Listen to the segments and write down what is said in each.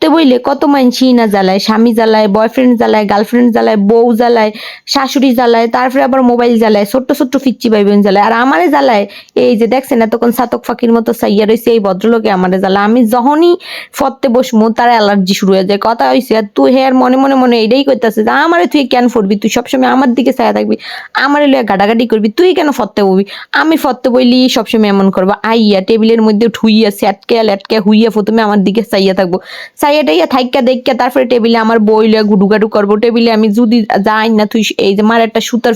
ফতে বইলে কত মানসি না জ্বালায়, স্বামী জ্বালায় বয়ফ্রেন্ড জ্বালায় গার্লফ্রেন্ড জ্বালায়, বউ জ্বালায়, শাশুড়ি জ্বালায়, তারপরে আবার মোবাইল জ্বালায়, ছোট্ট ছোট্ট ফিচ্চি ভাই বোন জ্বালায়। আর আমারে জ্বালায়, এই যে দেখছেন এতক্ষণ সাতক ফাঁকির মতো সাইয়া রয়েছে এই ভদ্রলোকে আমারে জ্বালায়। আমি যখনই ফতে বসমু তার অ্যালার্জি শুরু হয়ে যায়। কথা হয়েছে আর তুই হ্যাঁ মনে মনে মনে এটাই করতেছে যে আমারে তুই কেন ফরবি তুই সবসময় আমার দিকে ছায়া থাকবি, আমারে লইয়া গাডাগাডি করবি, তুই কেন ফতে ববি আমি ফতে বইলি সবসময় এমন করব, আইয়া টেবিলের মধ্যে ঠুইয়া, স্যাটকে, ল্যাটকে, হুইয়া প্রথমে আমার দিকে চাইয়া থাকব। চাইয়া টাইয়া থাইকা দেখা তারপরে টেবিলে আমার বই লইয়া গুডুগাডু করব। টেবিলে আমি যদি যাই না তুই এই যে মার একটা সুতার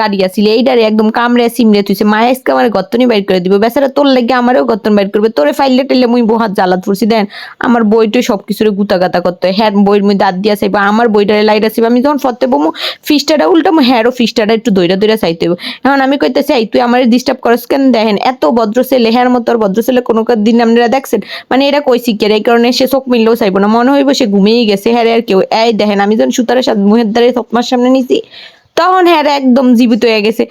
গাড়ি এইটারে একদম কামড়ে সিমড়ে তুইছে আজকে আমার বাইর করে দিব। বেচারা তোর লেগে আমারও বাইর করবে। তোরে ফাইলে টেলে মুই বহাত জ্বালাত দেন আমার বইটা সব কিছুরে গুতা গাতা করতে হয়। হ্যাঁ বইয়ের মধ্যে দাঁত দিয়া চাইবা, আমার বইটারে লাইট আসিবা আমি যখন ফতে বমু ফিস্টাটা উল্টামু হ্যারো ফিস্টাটা একটু দইরা দইরা চাইতে হইব। এখন আমি কইতেছি চাই তুই আমার ডিস্টার্ব করস কেন? দেখেন, এত ভদ্র ছেলে, হ্যার মতো আর ভদ্র ছেলে কোনো দিন আপনারা দেখছেন? মানে এটা কইছি কে কারণে সে চোখ মিললেও চাইব না। মনে হইব সে ঘুমিয়ে গেছে। হ্যাঁ আর কেউ এই দেখেন, আমি যখন সুতারের সাথে মুহের দ্বারে চকমার সামনে নিছি, তখন হ্যাঁ একদম জীবিত হয়ে গেছে।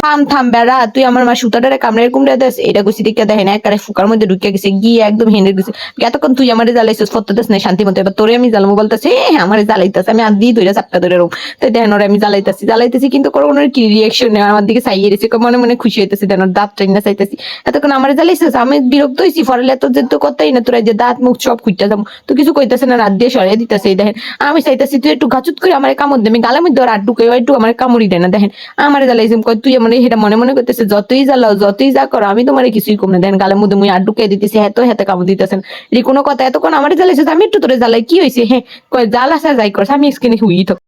থাম থাম বেড়া, তুই আমার মা সুতাটারে কামড়ে কুমড়ে দেস এটা কইছি দেখে দেখেন একারে ফুকার মধ্যে ঢুকে গেছে, গিয়ে একদম হেনে গেছে এতক্ষণ তুই আমার জ্বালাইছিস ফতে দেস না শান্তি মতো। এবার তোরে আমি জ্বালামো বলতেছে হ্যাঁ আমারে জ্বালাইতেছে, আমি আর দিয়ে ধরে চাপটা ধরে রোম। তাই দেখেন ওরে আমি জ্বালাইতেছি জ্বালাইতেছি কিন্তু কোনো কোনো কি রিয়েকশন নেই, আমার দিকে চাইয়ে দিছে মনে মনে খুশি হইতেছে দেন দাঁত টাইনা না চাইতেছি। এতক্ষণ আমার জ্বালাইছিস, আমি বিরক্ত হয়েছি ফরালে এত যে তো করতেই না, তোরা যে দাঁত, মুখ সব খুঁজতে যাব। তো কিছু কইতেছে না, রাত দিয়ে সরিয়ে দিতেছে, এই দেখেন। আমি চাইতেছি তুই একটু গাছুত করে আমার কামড় দে, আমি গালের মধ্যে আড্ডু করে একটু আমার কামড়ি দেয় না, দেখেন। আমার জ্বালাইছিস কয় তুই আমার সেটা মনে মনে করতেছে, যতই জ্বালাও, যতই যা করো, আমি তোমার কিছুই কম দেন গালের মধ্যে মুই আড্ডু কে দিতেছি হ্যাঁ তো হাতে কামড় দিতেছেন। রে কোনো কথা এতক্ষণ আমার জ্বালাইছে আমি একটু তোরে জ্বালাই, কি হয়েছে হ্যাঁ কয় জ্বালাসা যাই করছে আমি স্কিনে হুই থাক।